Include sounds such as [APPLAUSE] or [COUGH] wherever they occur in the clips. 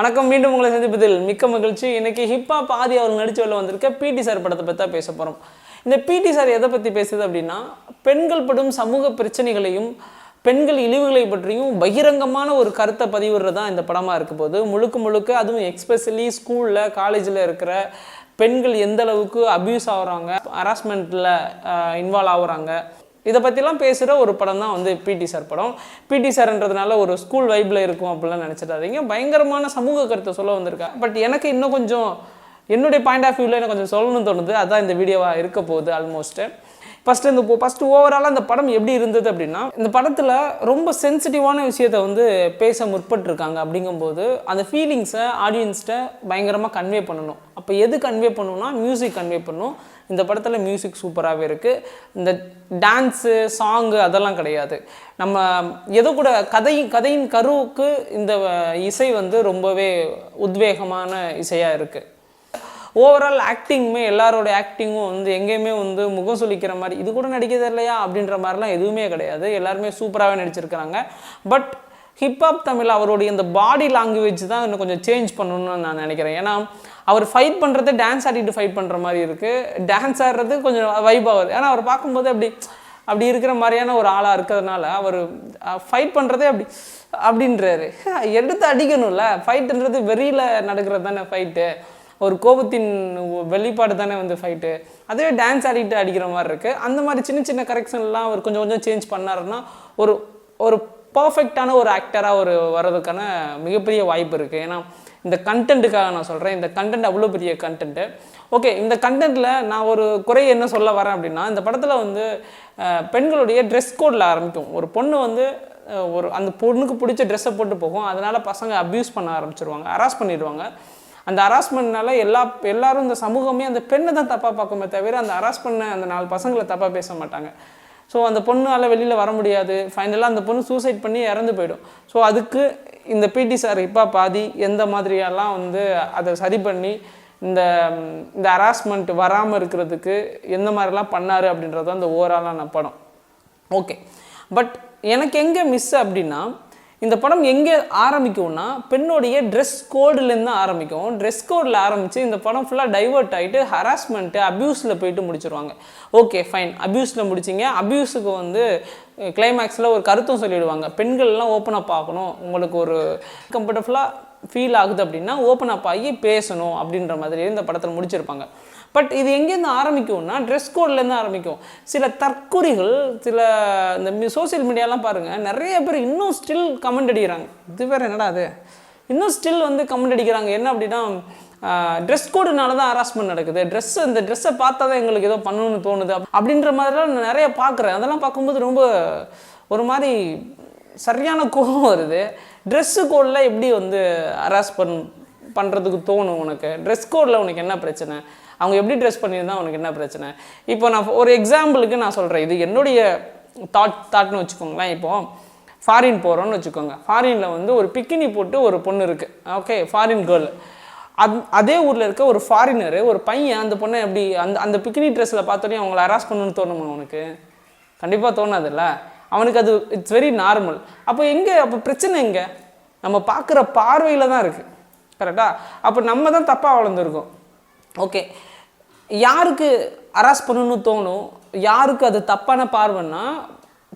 வணக்கம் மீண்டும் உங்களை சந்திப்பதில் மிக்க மகிழ்ச்சி. இன்னைக்கு ஹிப்ஹாப் ஆதி அவர் நடிச்சு வெளில வந்திருக்க பிடி சார் படத்தை பற்றி தான் பேச போகிறோம் இந்த பிடி சார் எதை பற்றி பேசுது அப்படின்னா பெண்கள் படும் சமூக பிரச்சனைகளையும் பெண்கள் இழிவுகளை பற்றியும் பகிரங்கமான ஒரு கருத்தை பதிவிடுறது தான் இந்த படமாக இருக்க போது முழுக்க முழுக்க அதுவும் எக்ஸ்பெஷலி ஸ்கூலில் காலேஜில் இருக்கிற பெண்கள் எந்த அளவுக்கு அப்யூஸ் ஆகுறாங்க ஹராஸ்மெண்ட்டில் இன்வால்வ் ஆகுறாங்க இதை பற்றிலாம் பேசுகிற ஒரு படம் தான் வந்து பிடி சார் படம். பிடி சார்ன்றதுனால ஒரு ஸ்கூல் வைப்பில் இருக்கும் அப்படிலாம் நினச்சிடாதீங்க. பயங்கரமான சமூக கருத்தை சொல்ல வந்திருக்கா. பட் எனக்கு இன்னும் கொஞ்சம் என்னுடைய பாயிண்ட் ஆஃப் வியூவில் எனக்கு கொஞ்சம் சொல்லணும்னு தோணுது. அதான் இந்த வீடியோவாக இருக்க போகுது ஆல்மோஸ்ட்டு ஃபஸ்ட்டு இந்த ஃபஸ்ட்டு ஓவராலாக அந்த படம் எப்படி இருந்தது அப்படின்னா இந்த படத்தில் ரொம்ப சென்சிட்டிவான விஷயத்த வந்து பேச முற்பட்டிருக்காங்க அப்படிங்கும்போது அந்த ஃபீலிங்ஸை ஆடியன்ஸ்கிட்ட பயங்கரமாக கன்வே பண்ணணும். அப்போ எது கன்வே பண்ணணும்னா மியூசிக் கன்வே பண்ணும். இந்த படத்தில் மியூசிக் சூப்பராகவே இருக்குது இந்த டான்ஸு சாங்கு அதெல்லாம் கிடையாது. நம்ம எதோ கூட கதை கதையின் கருவுக்கு இந்த இசை வந்து ரொம்பவே உத்வேகமான இசையாக இருக்குது ஓவரால் ஆக்டிங்குமே எல்லாரோட ஆக்டிங்கும் வந்து எங்கேயுமே வந்து முகம் சுளிக்கிற மாதிரி இது கூட நடிக்கிறது இல்லையா அப்படின்ற மாதிரிலாம் எதுவுமே கிடையாது. எல்லாருமே சூப்பராகவே நடிச்சிருக்கிறாங்க. பட் ஹிப்ஹாப் தமிழ் அவருடைய இந்த பாடி லாங்குவேஜ் தான் இன்னும் கொஞ்சம் சேஞ்ச் பண்ணணும்னு நான் நினைக்கிறேன். ஏன்னா அவர் ஃபைட் பண்ணுறது டான்ஸ் ஆடிட்டு ஃபைட் பண்ணுற மாதிரி இருக்குது டான்ஸ் ஆடுறது கொஞ்சம் வைப் ஆகுது ஏன்னா அவர் பார்க்கும்போது அப்படி அப்படி இருக்கிற மாதிரியான ஒரு ஆளாக இருக்கிறதுனால அவர் ஃபைட் பண்ணுறதே அப்படி அப்படின்றாரு. [LAUGHS] எடுத்து அடிக்கணும்ல. ஃபைட்டுன்றது வெறியில் நடக்கிறது தானே ஃபைட்டு ஒரு கோபத்தின் வெளிப்பாடு தானே வந்து ஃபைட்டு அதுவே டான்ஸ் ஆடிட்டு அடிக்கிற மாதிரி இருக்குது அந்த மாதிரி சின்ன சின்ன கரெக்ஷன்லாம் அவர் கொஞ்சம் கொஞ்சம் சேஞ்ச் பண்ணாருன்னா ஒரு ஒரு பர்ஃபெக்டான ஒரு ஆக்டராக ஒரு வர்றதுக்கான மிகப்பெரிய வாய்ப்பு இருக்குது ஏன்னா இந்த கண்டென்ட்டுக்காக நான் சொல்கிறேன் இந்த கண்டென்ட் அவ்வளோ பெரிய கண்டென்ட்டு ஓகே இந்த கண்டென்ட்டில் நான் ஒரு குறை என்ன சொல்ல வரேன் அப்படின்னா இந்த படத்தில் வந்து பெண்களுடைய ட்ரெஸ் கோடில் ஆரம்பிக்கும். ஒரு பொண்ணு வந்து ஒரு அந்த பொண்ணுக்கு பிடிச்ச ட்ரெஸ்ஸை போட்டு போகும். அதனால் பசங்க அப்யூஸ் பண்ண ஆரம்பிச்சிருவாங்க அராஸ் பண்ணிடுவாங்க. அந்த ஹராஸ்மெண்ட்னால எல்லா எல்லாரும் இந்த சமூகமே அந்த பெண்ணை தான் தப்பாக பார்க்குமே தவிர அந்த ஹராஸ் பண்ண அந்த நாலு பசங்களை தப்பாக பேச மாட்டாங்க. ஸோ அந்த பொண்ணால் வெளியில் வர முடியாது. ஃபைனலாக அந்த பொண்ணு சூசைட் பண்ணி இறந்து போயிடும். ஸோ அதுக்கு இந்த பிடி சார் இப்போ பாதி எந்த மாதிரியெல்லாம் வந்து அதை சரி பண்ணி இந்த இந்த ஹராஸ்மெண்ட் வராமல் இருக்கிறதுக்கு எந்த மாதிரிலாம் பண்ணார் அப்படின்றது அந்த ஓவராலான படம். ஓகே பட் எனக்கு எங்கே மிஸ் அப்படின்னா இந்த படம் எங்கே ஆரம்பிக்கும்னா பெண்ணுடைய ட்ரெஸ் கோடுலேருந்து தான் ஆரம்பிக்கும். ட்ரெஸ் கோடில் ஆரம்பித்து இந்த படம் ஃபுல்லாக டைவர்ட் ஆகிட்டு ஹராஸ்மெண்ட்டு அப்யூஸில் போயிட்டு முடிச்சிருவாங்க. Okay fine அப்யூஸில் முடிச்சிங்க. அப்யூஸுக்கு வந்து கிளைமேக்ஸில் ஒரு கருத்தும் சொல்லிவிடுவாங்க பெண்கள்லாம் ஓப்பன் அப் ஆகணும். உங்களுக்கு ஒரு கம்ஃபர்டபுளாக ஃபீல் ஆகுது அப்படின்னா ஓப்பன் அப் ஆகி பேசணும் அப்படின்ற மாதிரி இந்த படத்தில் முடிச்சிருப்பாங்க. பட் இது எங்கேருந்து ஆரம்பிக்கும்னா ட்ரெஸ் கோட்லேருந்து ஆரம்பிக்கும். சில தற்குறிகள் சில இந்த சோஷியல் மீடியாலாம் பாருங்கள் நிறைய பேர் இன்னும் ஸ்டில் கமெண்ட் அடிக்கிறாங்க. இது வேறு என்னடா அது இன்னும் ஸ்டில் வந்து கமெண்ட் அடிக்கிறாங்க. என்ன அப்படின்னா ட்ரெஸ் கோடுனால தான் ஹராஸ்மெண்ட் நடக்குது. ட்ரெஸ் இந்த ட்ரெஸ்ஸை பார்த்தா தான் எங்களுக்கு ஏதோ பண்ணணும்னு தோணுது. அப்படின்ற மாதிரிலாம் நான் நிறைய பார்க்குறேன். அதெல்லாம் பார்க்கும்போது ரொம்ப ஒரு மாதிரி சரியான கோபம் வருது. ட்ரெஸ்ஸு கோடில் எப்படி வந்து ஹராஸ் பண் பண்ணுறதுக்கு தோணும் உனக்கு? ட்ரெஸ் கோடில் உனக்கு என்ன பிரச்சனை? அவங்க எப்படி ட்ரெஸ் பண்ணியிருந்தா அவனுக்கு என்ன பிரச்சனை? இப்போ நான் ஒரு எக்ஸாம்பிளுக்கு நான் சொல்கிறேன் இது என்னுடைய தாட் தாட்னு வச்சுக்கோங்களேன். இப்போ ஃபாரின் போகிறோன்னு வச்சுக்கோங்க. ஃபாரினில் வந்து ஒரு பிக்கினி போட்டு ஒரு பொண்ணு இருக்குது ஓகே ஃபாரின் கேர்ள் அத் அதே ஊரில் இருக்க ஒரு ஃபாரினரு ஒரு பையன் அந்த பொண்ணை எப்படி அந்த அந்த பிக்கினி ட்ரெஸ்ஸில் பார்த்தோன்னே அவங்கள ஹராஸ் பண்ணணும்னு தோணுமா உனக்கு? கண்டிப்பாக தோணாதுல்ல? அவனுக்கு அது இட்ஸ் வெரி நார்மல் அப்போ எங்கே அப்போ பிரச்சனை எங்கே? நம்ம பார்க்குற பார்வையில் தான் இருக்குது கரெக்டாக அப்போ நம்ம தான் தப்பாக வளர்ந்துருக்கோம். ஓகே யாருக்கு அராஸ் பண்ணணும்னு தோணும்? யாருக்கு அது தப்பான பார்வைன்னா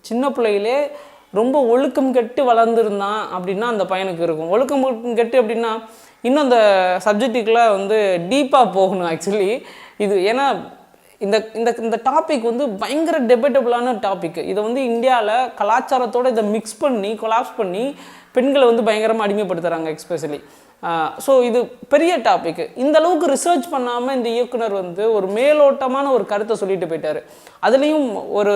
சின்ன பிள்ளையிலே ரொம்ப ஒழுக்கம் கெட்டு வளர்ந்துருந்தான் அப்படின்னா அந்த பையனுக்கு இருக்கும். ஒழுக்கம் கெட்டு அப்படின்னா இன்னும் அந்த சப்ஜெக்டுக்குள்ளே வந்து டீப்பாக போகணும் ஆக்சுவலி இது ஏன்னா இந்த இந்த இந்த டாபிக் வந்து பயங்கர டெபேட்டபுளான டாபிக் இதை வந்து இந்தியாவில் கலாச்சாரத்தோட இதை மிக்ஸ் பண்ணி கொலாப்ஸ் பண்ணி பெண்களை வந்து பயங்கரமாக அடிமைப்படுத்துகிறாங்க எக்ஸ்பெஷலி ஸோ இது பெரிய டாபிக் இந்த அளவுக்கு ரிசர்ச் பண்ணாமல் இந்த இயக்குனர் வந்து ஒரு மேலோட்டமான ஒரு கருத்தை சொல்லிட்டு போயிட்டாரு. அதுலேயும் ஒரு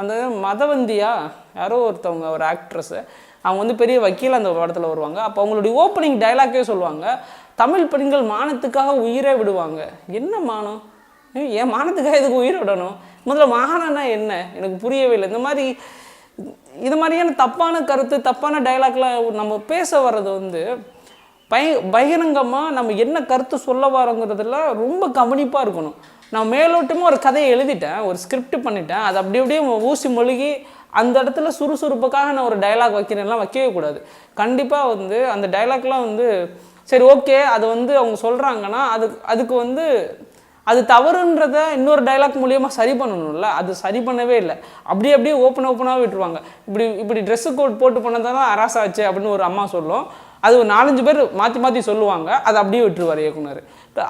அந்த மதவந்தியா யாரோ ஒருத்தவங்க ஒரு ஆக்ட்ரஸு அவங்க வந்து பெரிய வக்கீல் அந்த படத்தில் வருவாங்க. அப்போ அவங்களுடைய ஓப்பனிங் டைலாக்கே சொல்லுவாங்க தமிழ் பெண்கள் மானத்துக்காக உயிரே விடுவாங்க. என்ன மானம்? என் மானத்துக்காக இதுக்கு உயிர் விடணும்? முதல்ல மாகாணம்னா என்ன? எனக்கு புரியவே இல்லை. இந்த மாதிரி இது மாதிரியான தப்பான கருத்து தப்பான டைலாக்லாம் நம்ம பேச வர்றது வந்து பய பகிரங்கமாக நம்ம என்ன கருத்து சொல்ல வரோங்கிறதுல ரொம்ப கவனிப்பாக இருக்கணும். நான் மேலோட்டமாக ஒரு கதையை எழுதிட்டேன் ஒரு ஸ்கிரிப்ட் பண்ணிட்டேன் அது அப்படி அப்படியே ஊசி மொழிகி அந்த இடத்துல சுறுசுறுப்புக்காக நான் ஒரு டயலாக் வைக்கிறேன்லாம் வைக்கவே கூடாது. கண்டிப்பாக வந்து அந்த டயலாக்லாம் வந்து சரி ஓகே அது வந்து அவங்க சொல்கிறாங்கன்னா அதுக்கு அதுக்கு வந்து அது தவறுன்றத இன்னொரு டைலாக் மூலியமாக சரி பண்ணணும்ல? அது சரி பண்ணவே இல்லை. அப்படியே அப்படியே ஓப்பன் ஓப்பனாக விட்டுருவாங்க. இப்படி இப்படி ட்ரெஸ்ஸு கோட் போட்டு பண்ணதான் தான் அராசாச்சு அப்படின்னு ஒரு அம்மா சொல்லும். அது ஒரு நாலஞ்சு பேர் மாற்றி மாற்றி சொல்லுவாங்க. அதை அப்படியே விட்டுருவார் இயக்குனர்.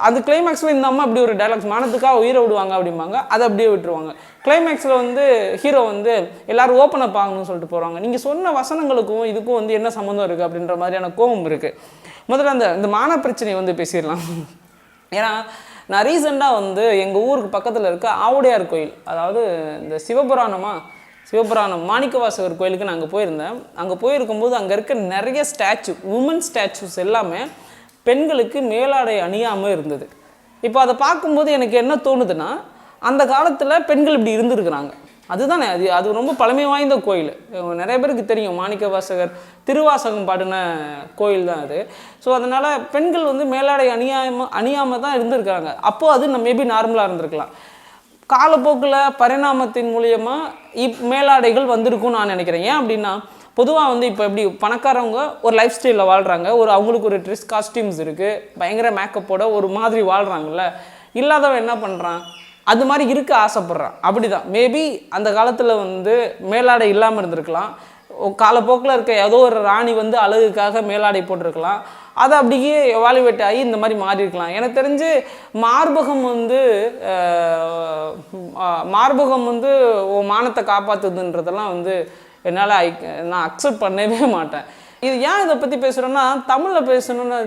அது கிளைமேக்ஸில் இந்த அம்மா இப்படி ஒரு டைலாக்ஸ் மானத்துக்காக உயிரை விடுவாங்க அப்படிம்பாங்க. அதை அப்படியே விட்டுருவாங்க. கிளைமேக்ஸில் வந்து ஹீரோ வந்து எல்லாரும் ஓப்பன் அப் ஆகணும்னு சொல்லிட்டு போகிறாங்க நீங்கள் சொன்ன வசனங்களுக்கும் இதுக்கும் வந்து என்ன சம்மந்தம் இருக்குது அப்படின்ற மாதிரியான கோபம் இருக்குது முதல்ல அந்த இந்த மான பிரச்சனையை வந்து பேசிடலாம். ஏன்னா நான் ரீசெண்டாக வந்து எங்கள் ஊருக்கு பக்கத்தில் இருக்க ஆவுடையார் கோயில் அதாவது இந்த சிவபுராணமாக சிவபுராணம் மாணிக்கவாசகர் கோயிலுக்கு நான் அங்கே போயிருந்தேன். அங்கே போயிருக்கும்போது அங்கே இருக்க நிறைய ஸ்டாச்சு உமன் ஸ்டாச்சுஸ் எல்லாமே பெண்களுக்கு மேலாடை அணியாமல் இருந்தது. இப்போ அதை பார்க்கும்போது எனக்கு என்ன தோணுதுன்னா அந்த காலத்தில் பெண்கள் இப்படி இருந்திருக்கிறாங்க. அதுதானே அது அது ரொம்ப பழமை வாய்ந்த கோயில். நிறைய பேருக்கு தெரியும் மாணிக்க வாசகர் திருவாசகம் பாடின கோயில் தான் அது. ஸோ அதனால் பெண்கள் வந்து மேலாடை அணியாம அணியாமல் தான் இருந்திருக்காங்க. அப்போது அது நம்ம மேபி நார்மலாக இருந்திருக்கலாம். காலப்போக்கில் பரிணாமத்தின் மூலியமாக இப் மேலாடைகள் வந்திருக்கும்னு நான் நினைக்கிறேன். ஏன் அப்படின்னா பொதுவாக வந்து இப்போ எப்படி பணக்காரவங்க ஒரு லைஃப் ஸ்டைலில் வாழ்கிறாங்க ஒரு அவங்களுக்கு ஒரு ட்ரெஸ் காஸ்டியூம்ஸ் இருக்குது பயங்கர மேக்கப்போட ஒரு மாதிரி வாழ்கிறாங்கல்ல இல்லாதவன் என்ன பண்ணுறான் அது மாதிரி இருக்க ஆசைப்பட்றான். அப்படி தான் மேபி அந்த காலத்தில் வந்து மேலாடை இல்லாமல் இருந்திருக்கலாம். காலப்போக்கில் இருக்க ஏதோ ஒரு ராணி வந்து அழகுக்காக மேலாடை போட்டிருக்கலாம். அதை அப்படியே எவாலுவேட் ஆகி இந்த மாதிரி மாறி இருக்கலாம் எனக்கு தெரிஞ்சு மார்பகம் வந்து மார்பகம் வந்து உன் மானத்தை காப்பாற்றுதுன்றதெல்லாம் வந்து என்னால் ஐ நான் அக்செப்ட் பண்ணவே மாட்டேன். இது ஏன் இதை பற்றி பேசுகிறோன்னா தமிழில் பேசணும்னா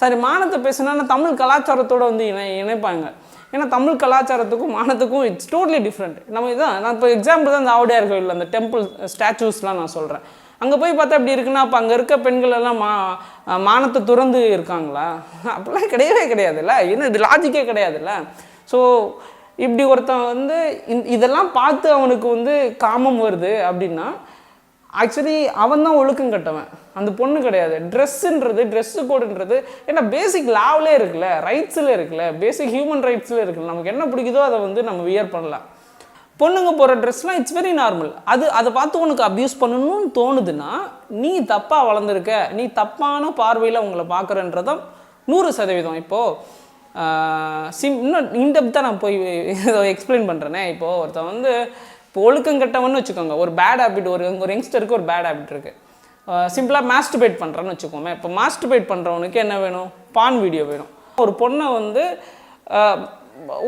சாரி மானத்தை பேசணுன்னா தமிழ் கலாச்சாரத்தோடு வந்து இணை இணைப்பாங்க. ஏன்னா தமிழ் கலாச்சாரத்துக்கும் மானத்துக்கும் இட்ஸ் டோட்லி டிஃப்ரெண்ட் நம்ம இதான் நான் இப்போ எக்ஸாம்பிள் தான் இந்த ஆவுடையார் கோயில் அந்த டெம்பிள் ஸ்டாச்சூஸ்லாம் நான் சொல்கிறேன் அங்கே போய் பார்த்தா இப்படி இருக்குன்னா அப்போ அங்கே இருக்க பெண்கள் எல்லாம் மா மானத்தை துறந்து இருக்காங்களா? அப்படிலாம் கிடையவே கிடையாதுல்ல? ஏன்னா இது லாஜிக்கே கிடையாதுல்ல? ஸோ இப்படி ஒருத்தன் வந்து இதெல்லாம் பார்த்து அவனுக்கு வந்து காமம் வருது அப்படின்னா ஆக்சுவலி அவன் தான் ஒழுக்கம் கட்டவன். அந்த பொண்ணு கிடையாது. ட்ரெஸ்ஸுன்றது ட்ரெஸ்ஸு கோடுன்றது ஏன்னா பேசிக் லாவிலே இருக்குல்ல ரைட்ஸில் இருக்குல்ல பேசிக் ஹியூமன் ரைட்ஸில் இருக்குல்ல நமக்கு என்ன பிடிக்குதோ அதை வந்து நம்ம வியர் பண்ணலாம். பொண்ணுங்க போகிற ட்ரெஸ்லாம் இட்ஸ் வெரி நார்மல் அது அதை பார்த்து உனக்கு அப்யூஸ் பண்ணணும்னு தோணுதுன்னா நீ தப்பாக வளர்ந்துருக்க நீ தப்பான பார்வையில் உங்களை பார்க்குறன்றதான் நூறு சதவீதம். இப்போது சிம் இன்னும் இன்டெப்த்தாக நான் போய் எக்ஸ்பிளைன் பண்ணுறேனே இப்போது ஒருத்தன் வந்து இப்போ ஒழுக்கம் கெட்டவன்னு வச்சுக்கோங்க. ஒரு பேட் ஹேபிட் ஒரு ஒரு யங்ஸ்டருக்கு ஒரு பேட் ஹேபிட் இருக்குது சிம்பிளாக மாஸ்டிபேட் பண்ணுறேன்னு வச்சுக்கோமே. இப்போ மாஸ்டிபேட் பண்ணுறவனுக்கு என்ன வேணும்? பான் வீடியோ வேணும். ஒரு பொண்ணை வந்து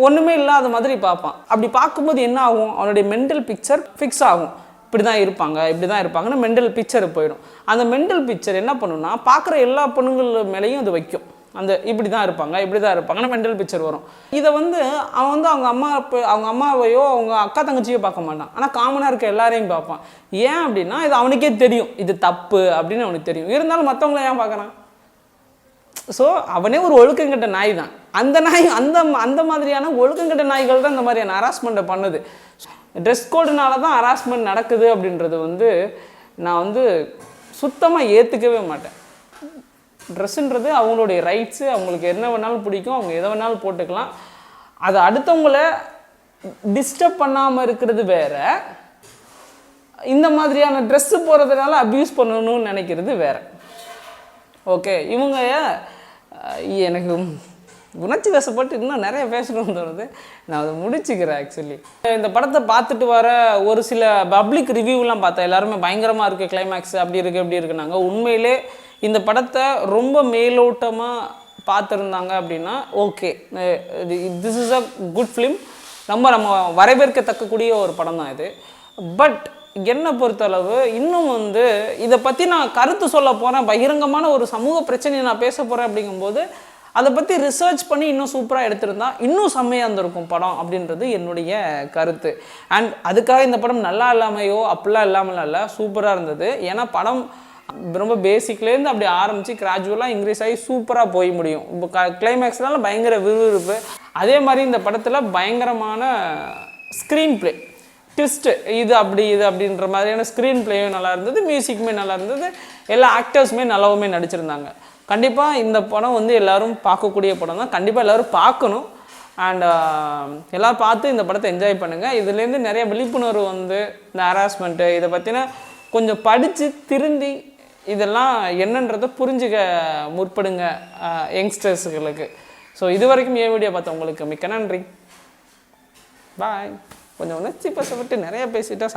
ஒன்றுமே இல்லாத மாதிரி பார்ப்பான். அப்படி பார்க்கும்போது என்ன ஆகும்? அவனுடைய மென்டல் பிக்சர் ஃபிக்ஸ் ஆகும். இப்படி தான் இருப்பாங்க இப்படி தான் இருப்பாங்கன்னு மென்டல் பிக்சர் போயிடும். அந்த மென்டல் பிக்சர் என்ன பண்ணுன்னா பார்க்குற எல்லா பொண்ணுங்கள் மேலேயும் அது வைக்கும். அந்த இப்படி தான் இருப்பாங்க இப்படி தான் இருப்பாங்கன்னு மென்டல் பிக்சர் வரும். இதை வந்து அவன் வந்து அவங்க அம்மா அவங்க அம்மாவையோ அவங்க அக்கா தங்கச்சியோ பார்க்க மாட்டான். ஆனால் காமனாக இருக்க எல்லாரையும் பார்ப்பான். ஏன் அப்படின்னா இது அவனுக்கே தெரியும். இது தப்பு அப்படின்னு அவனுக்கு தெரியும். இருந்தாலும் மற்றவங்கள ஏன் பார்க்குறான்? ஸோ அவனே ஒரு ஒழுக்கங்கட்ட நாய் தான் அந்த நாய் அந்த அந்த மாதிரியான ஒழுக்கங்கட்ட நாய்கள் தான் இந்த மாதிரியான ஹராஸ்மெண்ட்டை பண்ணுது. ட்ரெஸ் கோடுனால தான் ஹராஸ்மெண்ட் நடக்குது அப்படின்றது வந்து நான் வந்து சுத்தமாக ஏற்றுக்கவே மாட்டேன். ட்ரெஸ்ஸுன்றது அவங்களுடைய ரைட்ஸு அவங்களுக்கு என்ன வேணாலும் பிடிக்கும் அவங்க எதை வேணாலும் போட்டுக்கலாம். அது அடுத்தவங்கள டிஸ்டர்ப் பண்ணாமல் இருக்கிறது வேற. இந்த மாதிரியான ட்ரெஸ்ஸு போகிறதுனால அப்யூஸ் பண்ணணும்னு நினைக்கிறது வேற. ஓகே இவங்க எனக்கு உணர்ச்சி வசப்பட்டு இன்னும் நிறைய பேசணும்னு தோணுது நான் அதை முடிச்சுக்கிறேன் ஆக்சுவலி இந்த படத்தை பார்த்துட்டு வர ஒரு சில பப்ளிக் ரிவ்யூலாம் பார்த்தேன். எல்லாருமே பயங்கரமாக இருக்குது கிளைமேக்ஸ் அப்படி இருக்குது இப்படி இருக்குனாங்க. உண்மையிலே இந்த படத்தை ரொம்ப மேலோட்டமாக பார்த்துருந்தாங்க அப்படின்னா okay this is a good film ரொம்ப நம்ம வரவேற்கத்தக்கக்கூடிய ஒரு படம் தான் இது. பட் என்னை பொறுத்தளவு இன்னும் வந்து இதை பற்றி நான் கருத்து சொல்ல போகிறேன் பகிரங்கமான ஒரு சமூக பிரச்சனையை நான் பேச போகிறேன் அப்படிங்கும்போது அதை பற்றி ரிசர்ச் பண்ணி இன்னும் சூப்பராக எடுத்திருந்தா இன்னும் செம்மையாக இருந்திருக்கும் படம் அப்படின்றது என்னுடைய கருத்து. அண்ட் அதுக்காக இந்த படம் நல்லா இல்லாமையோ அப்படிலாம் இல்லாமல் இல்லை சூப்பராக இருந்தது. ஏன்னா படம் ரொம்ப பேசிக்லேருந்து அப்படி ஆரம்பித்து கிராஜுவலாக இன்க்ரீஸ் ஆகி சூப்பராக போய் முடியும். இப்போ க கிளைமேக்ஸ்னால பயங்கர விறுவிறுப்பு. அதே மாதிரி இந்த படத்தில் பயங்கரமான ஸ்க்ரீன் ப்ளே ட்விஸ்ட்டு இது அப்படி இது அப்படின்ற மாதிரியான ஸ்க்ரீன் ப்ளேயும் நல்லா இருந்தது மியூசிக்குமே நல்லா இருந்தது எல்லா ஆக்டர்ஸுமே நல்லாவுமே நடிச்சிருந்தாங்க. கண்டிப்பாக இந்த படம் வந்து எல்லாரும் பார்க்கக்கூடிய படம் தான். கண்டிப்பாக எல்லோரும் பார்க்கணும். அண்ட் எல்லோரும் பார்த்து இந்த படத்தை என்ஜாய் பண்ணுங்கள் இதுலேருந்து நிறைய விழிப்புணர்வு வந்து இந்த ஹராஸ்மெண்ட்டு இதை பற்றின கொஞ்சம் படித்து திருந்தி இதெல்லாம் என்னன்றதை புரிஞ்சுக்க முற்படுங்க யங்ஸ்டர்ஸுகளுக்கு. ஸோ இது வரைக்கும் என் வீடியோ பார்த்தவங்களுக்கு மிக்க நன்றி. பாய் கொஞ்சம் உணர்ச்சி பசப்பட்டு நிறைய பேசிட்டா